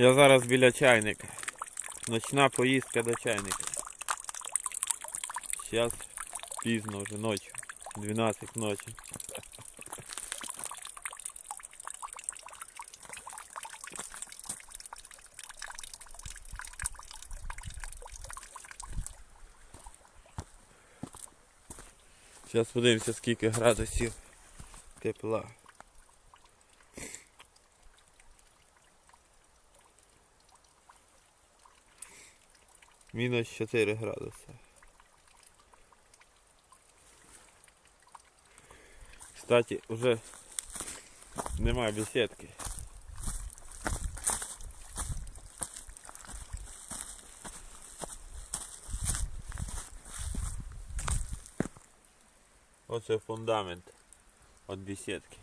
Я зараз біля чайника. Ночна поїздка до чайника. Зараз пізно вже ночі. 12 ночі. Зараз подивимося скільки градусів тепла. Мінус 4 градуси. Кстати, уже немає беседки. Оце фундамент від беседки.